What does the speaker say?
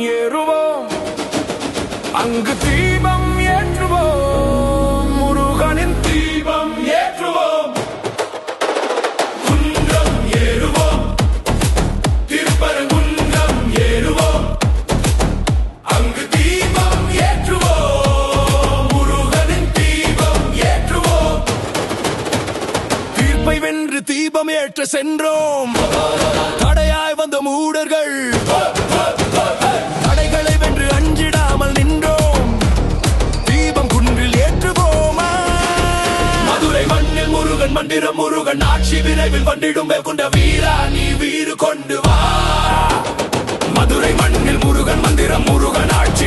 ஏறுவோம். அங்கு தீபம் ஏற்றுவோம். முருகனின் தீபம் ஏற்றுவோம். குன்றம் ஏறுவோம். திருப்பரங்குன்றம் ஏறுவோம். அங்கு தீபம் ஏற்றுவோம். முருகனின் தீபம் ஏற்றுவோம். தீர்ப்பை வென்று தீபம் ஏற்ற சென்றோம். மந்திர முருகன் ஆட்சி விரைவில் வந்திடும் கொண்ட வீரா நீ வீறு கொண்டு வா. மதுரை மண்ணில் முருகன் மந்திரம் முருகன் ஆட்சி